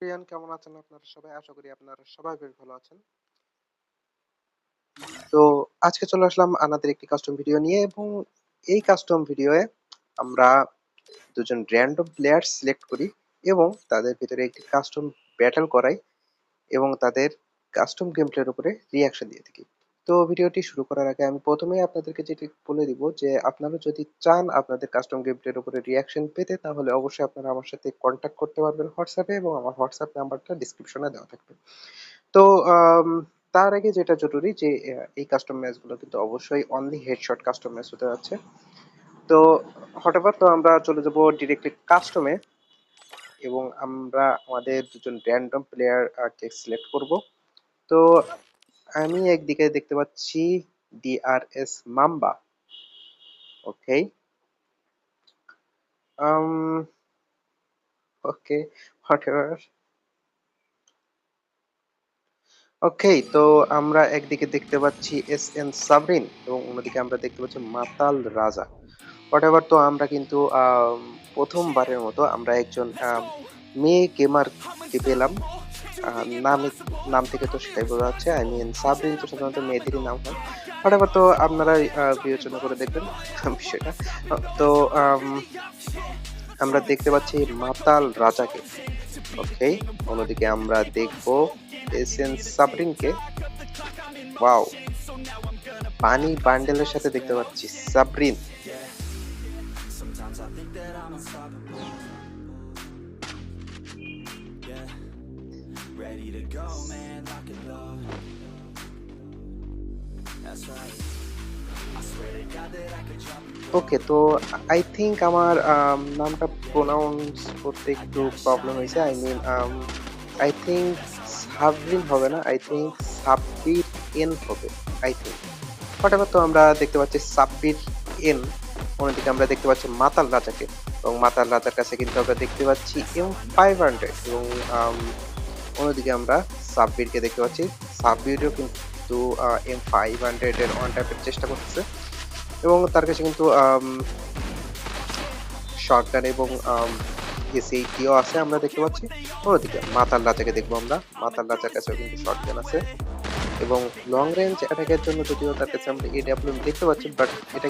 প্রিয়ান, কেমন আছেন আপনারা সবাই? আশা করি আপনারা সবাই বেশ ভালো আছেন। তো আজকে চলে আসলাম আমাদের একটি কাস্টম ভিডিও নিয়ে এবং এই কাস্টম ভিডিওয়ে আমরা দুজন র‍্যান্ডম প্লেয়ার সিলেক্ট করি এবং তাদের ভিতরে একটি কাস্টম ব্যাটল করাই এবং তাদের কাস্টম গেম উপরে রিঅ্যাকশন দিয়ে থাকি। তো ভিডিওটি শুরু করার আগে আমি ১ম এই আপনাদেরকে যেটি বলে দিব যে আপনারা যদি চান আপনাদের কাস্টম গেম প্লের উপরে রিঅ্যাকশন পেতে, তাহলে অবশ্যই আপনারা আমার সাথে কনট্যাক্ট করতে পারবেন হোয়াটসঅ্যাপে এবং আমার হোয়াটসঅ্যাপ নাম্বারটা ডেসক্রিপশনে দেওয়া থাকবে। তো তার আগে যেটা জরুরি যে এই কাস্টম ম্যাচগুলো কিন্তু অবশ্যই অনলি হেডশট কাস্টম ম্যাচ হতে যাচ্ছে। তো, হঠাৎ তো আমরা চলে যাব ডিরেক্টলি কাস্টমে এবং আমরা আমাদের দুজন র‍্যান্ডম প্লেয়ার আ কে সিলেক্ট করব। তো আমি একদিকে দেখতে পাচ্ছি DRS Mamba. Okay. Okay whatever. Okay তো আমরা একদিকে দেখতে পাচ্ছি এস এন সাবরিন এবং অন্যদিকে আমরা দেখতে পাচ্ছি মাতাল রাজা। হোয়াটএভার তো আমরা কিন্তু আম ১ম মতো আমরা একজন আ মেয়ে গেমারকে পেলাম। নামে নাম থেকে তো সেটাই বোঝা যাচ্ছে। আই মিন সাবরিন তো সাধারণত মেয়েদেরই নাম হয়। হোয়াটএভার তো আপনারাই আ বিবেচনা করে দেখবেন বিষয়টা। তো আমরা দেখতে পাচ্ছি মাতাল রাজাকে। ওকে। অন্যদিকে আমরা দেখব এসএন সাবরিনকে। ওয়াও! পানি বান্ডেলের সাথে দেখতে পাচ্ছি Sabrin. Ready to go, man, lock and load. That's right. Okay তো আই থিংক আমার আম নামটা প্রোনাউন্স করতে একটু প্রবলেম হয়েছে। I mean I think Sabrin হবে না। আই থিংক সাব্বির এন হবে। I think. হোয়াটএভার তো আমরা দেখতে পাচ্ছি সাব্বির এন। অন্যদিকে আমরা দেখতে পাচ্ছি মাতাল রাজাকে এবং মাতাল রাজার কাছে কিন্তু আমরা দেখতে পাচ্ছি M500 এবং আম অন্যদিকে আমরা সাব্বিরকে দেখতে পাচ্ছি। সাব্বিরও কিন্তু এম ফাইভ হান্ড্রেডের অন টাইপের চেষ্টা করতেছে এবং তার কাছে কিন্তু শর্টগান এবং, আম এস-80 ও আছে আমরা দেখতে পাচ্ছি। অন্যদিকে মাতাল রাজাকে দেখব আমরা। মাতাল রাজার কাছেও কিন্তু শর্টগান আছে এবং লং রেঞ্জ অ্যাটাকের জন্য যদিও তার কাছে আমরা এডব্লিউএম দেখতে পাচ্ছি বাট এটা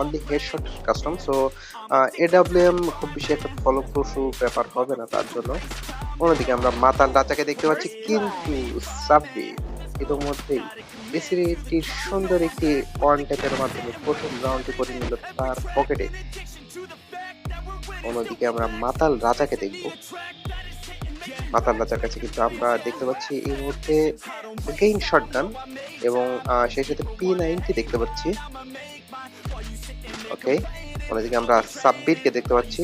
only headshot custom so AWM খুব বেশি একটা ফলপ্রসূ ব্যাপার হবে না তার জন্য। অন্যদিকে আমরা মাতাল রাজাকে দেখতে পাচ্ছি, কিন্তু সাব্বির ইতোমধ্যেই এস-80 সুন্দর একটি ওয়ান ট্যাপের মাধ্যমে প্রথম রাউন্ডটি করে নিল তার পকেটে। অন্যদিকে আমরা মাতাল রাজাকে দেখব। মাতাল রাজার কাছে কিন্তু আমরা দেখতে পাচ্ছি এই মুহূর্তে গেইন শটগান এবং সেই সাথে P90 দেখতে পাচ্ছি। ওকে। অন্যদিকে আমরা সাব্বিরকে দেখতে পাচ্ছি।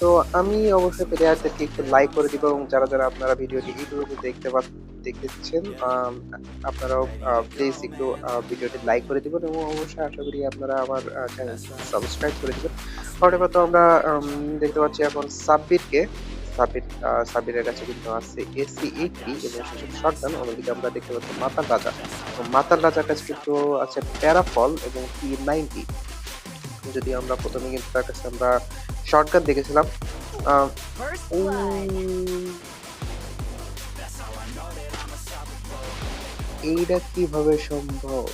তো আমি অবশ্যই প্লেয়ারদেরকে একটু লাইক করে দিব এবং যারা, যারা আপনারা ভিডিওটি ইউটিউবে দেখতে দেখতেছেন আপনারাও প্লিজ একটু ভিডিওটি লাইক করে দিবেন এবং অবশ্যই আশা করি আপনারা আমার আ চ্যানেলটি সাবস্ক্রাইব করে দিবেন। হোয়াটএভার তো আমরা দেখতে পাচ্ছি এখন সাব্বিরকে। সাব্বির আ সাব্বিরের কাছে কিন্তু আছে এসি-80 এবং সেই সাথে শটগান। অন্যদিকে আমরা দেখতে পাচ্ছি মাতাল রাজা। তো মাতাল রাজার কাছে কিন্তু আছে প্যারাফল এবং P90 যদি আমরা প্রথমে কিন্তু তার কাছে আমরা শটগান দেখেছিলাম। এইটা কীভাবে সম্ভব?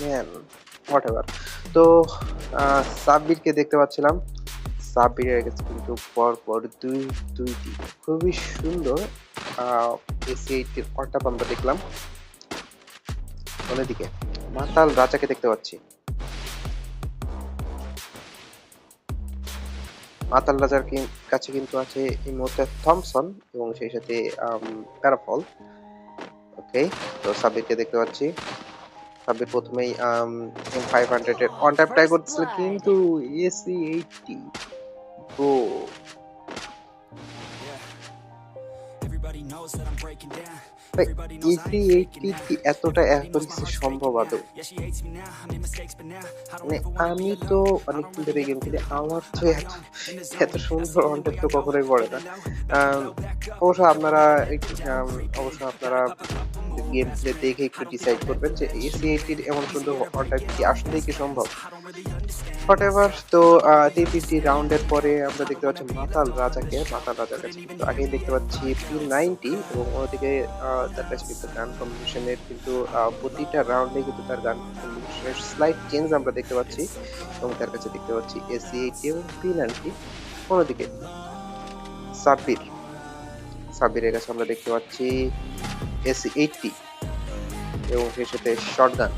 ম্যান তো সাব্বিরকে দেখতে পাচ্ছিলাম। সাব্বিরের কিন্তু পরপর ২ ২টি খুবই সুন্দর এস-80 অন ট্যাপ আমরা দেখলাম। অন্যদিকে মাতাল রাজাকে দেখতে পাচ্ছি। মাতাল রাজার কাছে কিন্তু আছে এই মুহূর্তে থমসন এবং সেই সাথে প্যারাফল। ওকে। তো সাব্বিরকে দেখতে পাচ্ছি। সাব্বির ১ম এই আম M500 এর অন ট্যাপ ট্রাই করতেছিল কিন্তু এসি-80 ব্রো! Everybody কি এতটা সম্ভব আদৌ? মানে আমি তো অনেক ধরে গেম খেলি আমার তো এত এত সুন্দর অন্টেপ তো কখনোই পড়ে না। অবশ্য আপনারা অবশ্য আপনারা গেম প্লে দেখে একটু ডিসাইড করবেন যে এসি এইটির এমন সুন্দর অন্টাইপ কি আসলেই কি সম্ভব? হোয়াট এভার তো টিপিটি রাউন্ডের পরে আমরা দেখতে পাচ্ছি মাতাল রাজাকে মাতাল রাজার কাছে কিন্তু আগেই দেখতে পাচ্ছি পি নাইনটি এবং আহ, তার কাছে কিন্তু গান কম্বিনেশনের কিন্তু প্রতিটা রাউন্ডে কিন্তু তার গান কম্বিনেশনের স্লাইড চেঞ্জ আমরা দেখতে পাচ্ছি এবং তার কাছে দেখতে পাচ্ছি এসি এইটি এবং পি নাইনটি অন্যদিকে সাব্বির। সাব্বিরের কাছে আমরা দেখতে পাচ্ছি এসি এইটটি এবং সেই সাথে শর্টগান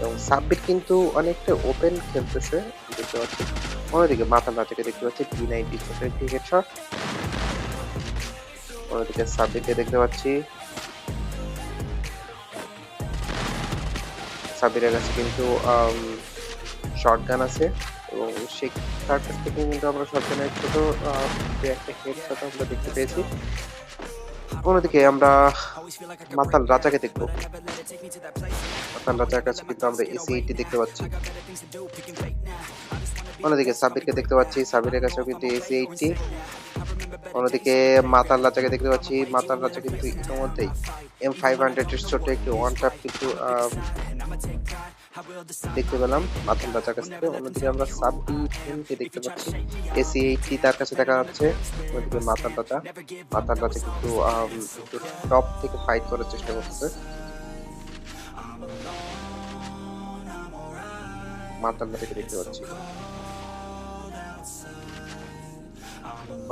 এবং সাব্বির কিন্তু অনেকটা ওপেন খেলতেছে, দেখতে পাচ্ছি। অন্যদিকে মাথা নাচাকে দেখতে পাচ্ছি টি নাইনটি একটি হেডশট অন্যদিকে সাব্বিরকে দেখতে পাচ্ছি। সাব্বিরের কাছে কিন্তু শর্টগান আছে। এবং সেই কাছ থেকে কিন্তু আমরা সরকারের ছোট যে একটা হেডশট আমরা দেখতে পেয়েছি। অন্যদিকে আমরা মাতাল রাজাকে দেখব। মাতাল রাজার কাছে কিন্তু আমরা এসিটি দেখতে পাচ্ছি। অন্যদিকে সাবিরকে দেখতে পাচ্ছি। সাবিরের কাছেও কিন্তু এসি এইটটি অন্যদিকে মাতাল রাজাকে দেখতে পাচ্ছি। মাতাল রাজা কিন্তু ইতিমধ্যেই এম ফাইভ হান্ড্রেড এর ছোট একটি ওয়ান ট্যাপ কিন্তু দেখতে পেলাম মাতাল রাজার কাছ থেকে। অন্যদিকে আমরা সাবিরকে দেখতে পাচ্ছি। এসি এইটটি তার কাছে দেখা যাচ্ছে। অন্যদিকে মাতাল রাজা। মাতাল রাজা কিন্তু একটু টপ থেকে ফাইট করার চেষ্টা করতেছে মাতাল রাজাকে দেখতে পাচ্ছি।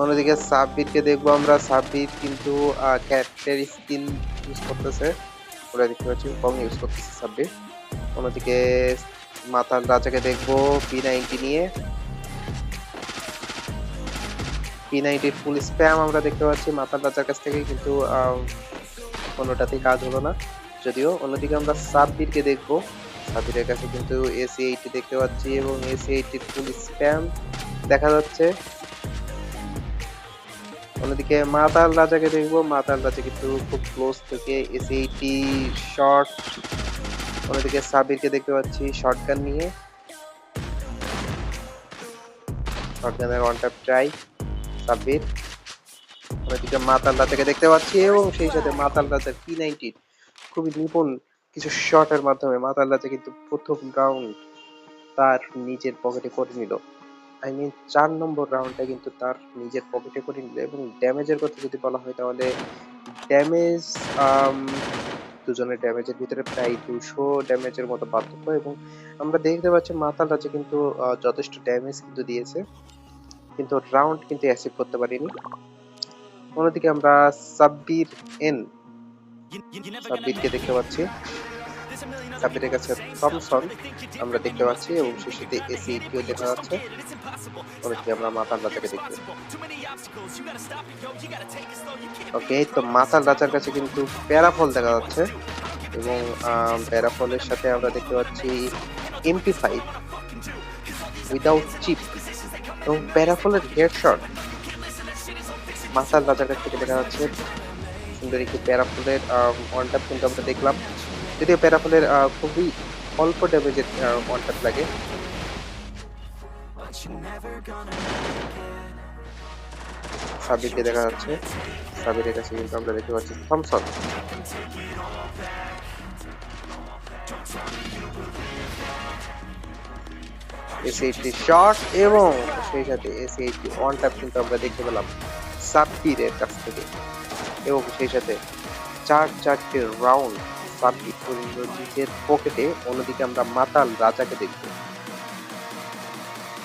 অন্যদিকে সাব্বিরকে দেখব আমরা। সাব্বির কিন্তু ক্যারেক্টার স্কিন ইউজ করতেছে। ওরা দেখতে পাচ্ছি, কম ইউজ করতেছে সাব্বির। অন্যদিকে মাথার রাজাকে দেখব পি নাইনটি নিয়ে। পি নাইনটির ফুল স্প্যাম আমরা দেখতে পাচ্ছি মাথার রাজার কাছ থেকে, কিন্তু কোনোটাতেই কাজ হলো না। যদিও অন্যদিকে আমরা সাব্বিরকে দেখব। সাব্বিরের কাছে কিন্তু এসি এইটি দেখতে পাচ্ছি এবং এসি এইটির ফুল স্প্যাম দেখা যাচ্ছে। অন্যদিকে মাতাল রাজাকে দেখব। মাতাল রাজা কিন্তু খুব ক্লোজ থেকে এসি এইটি শর্ট অন্যদিকে সাবিরকে দেখতে পাচ্ছি শর্টগান নিয়ে। শর্টগানের ওয়ান ট্যাপ ট্রাই সাবির অন্যদিকে মাতাল রাজাকে দেখতে পাচ্ছি এবং সেই সাথে মাতাল রাজার পি নাইনটির খুবই নিপুণ কিছু শটের মাধ্যমে মাতাল রাজা কিন্তু প্রথম রাউন্ড তার নিজের পকেটে করে নিল। আই মিন চার নম্বর রাউন্ডটা কিন্তু তার নিজের পকেটে করে নিল এবং ড্যামেজের কথা যদি বলা হয় তাহলে ড্যামেজ দুজনের ড্যামেজের ভিতরে প্রায় দুশো ড্যামেজের মতো পার্থক্য এবং আমরা দেখতে পাচ্ছি মাতাল রাজা কিন্তু যথেষ্ট ড্যামেজ কিন্তু দিয়েছে। কিন্তু রাউন্ড কিন্তু অ্যাচিভ করতে পারিনি। অন্যদিকে আমরা সাব্বির এন সাব্বিরকে দেখতে পাচ্ছি। সাব্বিরের কাছে থমসন আমরা দেখতে পাচ্ছি এবং সাথে এসি কেউ দেখা যাচ্ছে। অন্যদিকে আমরা মাতাল রাজাকে দেখতে ওকে তো মাতাল রাজার কাছে কিন্তু প্যারাফল দেখা যাচ্ছে এবং প্যারাফলের সাথে আমরা দেখতে পাচ্ছি এমপি ফাইভ উইদাউট চিপ এবং প্যারাফলের হেডশট মাতাল রাজার কাছ থেকে দেখা যাচ্ছে। সুন্দর একটি প্যারাফলের ওয়ান ট্যাপ কিন্তু আমরা দেখলাম। যদিও প্যারাফলের খুবই অল্প ড্যামেজের ওয়ান ট্যাপ লাগে। সাবিরকে দেখা যাচ্ছে। সাবিরের কাছে কিন্তু আমরা দেখতে পাচ্ছি থমসন। এসি এইটটি শট এবং সেই সাথে এসি এইটটি ওয়ান ট্যাপ কিন্তু আমরা দেখতে পেলাম সাব্বিরের কাছ থেকে। এবং সেই সাথে চার চারটে রাউন্ড সাব্বির করে পকেটে, অন্যদিকে আমরা মাতাল রাজাকে দেখব।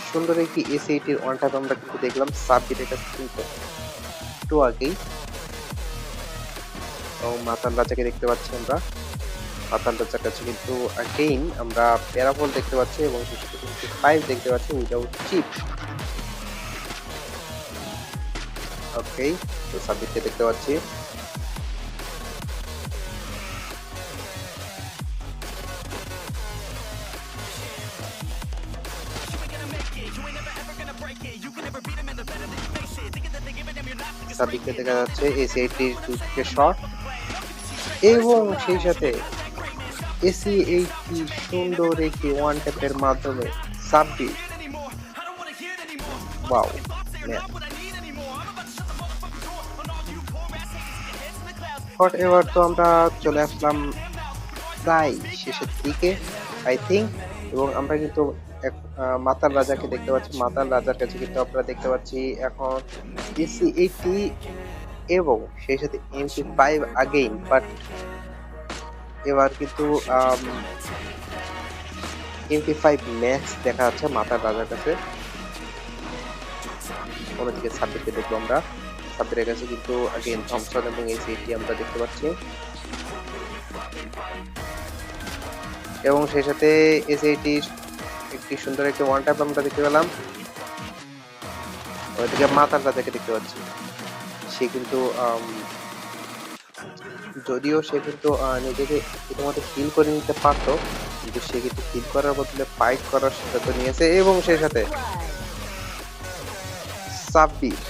সুন্দর একটি এসি এইটির আমরা কিন্তু দেখলাম, সাব্বিরের কাছে কিন্তু একটু আগেই। এবং মাতাল রাজাকে দেখতে পাচ্ছি আমরা। মাতাল রাজার কাছে কিন্তু আগেইন আমরা প্যারাফল দেখতে পাচ্ছি এবং ফাইভ দেখতে পাচ্ছি উইদাউট চিপ ওকে তো সাব্বিরকে দেখতে পাচ্ছি। সাবিককে দেখা যাচ্ছে এসি এইটির দুটি শট এবং সেই সাথে এসি এইটটি সুন্দর একটি ওয়ান ট্যাপের মাধ্যমে সাব্বির ম্যান বাট এবার তো আমরা চলে আসলাম প্রায় শেষের দিকে আই থিঙ্ক এবং আমরা কিন্তু মাতাল রাজাকে দেখতে পাচ্ছি, মাতাল রাজার কাছে কিন্তু আমরা দেখতে পাচ্ছি এখন ডিসি এইটি এবং সেই সাথে এমপি ফাইভ আগেইন বাট এবার কিন্তু এমপি ফাইভ ম্যাক্স দেখা যাচ্ছে মাতার রাজার কাছে। অন্যদিকে সাব্বিরকে দেখব আমরা। সাব্বিরের কাছে কিন্তু আগেন থমসন এবং এই সিটি আমরা দেখতে পাচ্ছি। এবং সেই সাথে এসএইটি একটি সুন্দর একটি ওয়ান ট্যাপ আমরা দেখতে পেলাম। ওইদিকে মাতাল রাজাকে দেখতে পাচ্ছি। সে কিন্তু যদিও সে কিন্তু নিজেকে ইতিমধ্যে হিল করে নিতে পারতো, কিন্তু সে কিন্তু হিল করার বদলে ফাইট করার সিদ্ধান্ত নিয়েছে এবং সেই সাথে সাব্বির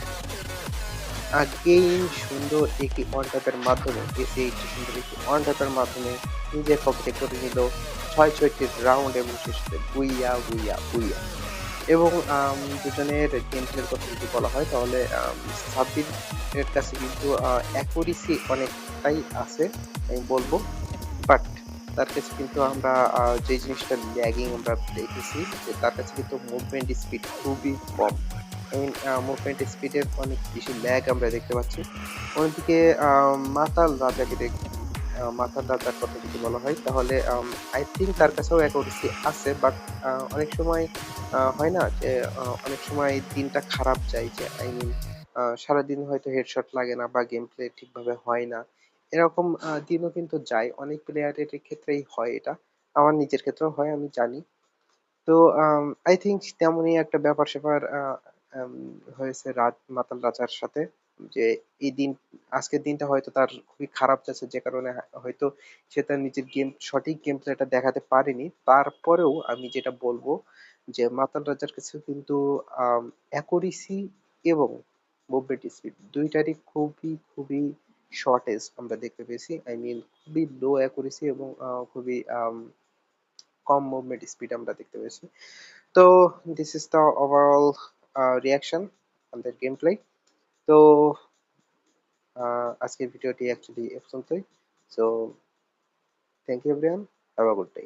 আগেইন সুন্দর একটি ট্যাপের মাধ্যমে এসে সুন্দর একটি ট্যাপের মাধ্যমে নিজের পকেটে করে নিল। ছয় ছয়টি রাউন্ড এবং শেষে গুইয়া বুইয়া বুইয়া এবং দুজনের গেম প্লের কথা যদি বলা হয় তাহলে আম, সাব্বিরের কাছে কিন্তু অ্যাকুরেসি অনেকটাই আছে আমি বলব। বাট তার কাছে কিন্তু আমরা যে জিনিসটা ল্যাগিং আমরা দেখেছি যে তার কাছে কিন্তু মুভমেন্ট স্পিড খুবই কম। মুভমেন্ট স্পিডের অনেক বেশি ল্যাগ আমরা দেখতে পাচ্ছি। অন্যদিকে মাতাল রাজাকে দেখ মাতাল রাজার কথা যদি বলা হয়, তাহলে আই থিঙ্ক তার কাছেও অ্যাকুরেসি আছে বাট অনেক সময় হয় না যে অনেক সময় দিনটা খারাপ যায় যে আই মিন সারাদিন হয়তো হেডশট লাগে না বা গেম প্লে ঠিকভাবে হয় না। এরকম দিনও কিন্তু যায়, অনেক প্লেয়ারের ক্ষেত্রেই হয় এটা। আমার নিজের ক্ষেত্রেও হয়, আমি জানি। তো আই থিঙ্ক তেমনই একটা ব্যাপার স্যাপার হয়েছে রাত, মাতাল রাজার সাথে। যে এই দিন, আজকের দিনটা হয়তো তার খুবই খারাপ যাচ্ছে, যে কারণে হয়তো সে তার নিজের গেম সঠিক গেম প্লেটা দেখাতে পারেনি। তারপরেও আমি যেটা বলব যে মাতাল রাজার কাছে কিন্তু অ্যাকুরেসি এবং মুভমেন্ট স্পিড দুইটারই খুবই খুবই শর্টেজ আমরা দেখতে পেয়েছি। আই মিন খুবই লো অ্যাকুরেসি এবং খুবই কম মুভমেন্ট স্পিড আমরা দেখতে পেয়েছি। তো this is the overall reaction the game play তো আহ, আজকের ভিডিওটি অ্যাকচুয়ালি এ পর্যন্তই so thank you everyone have a good day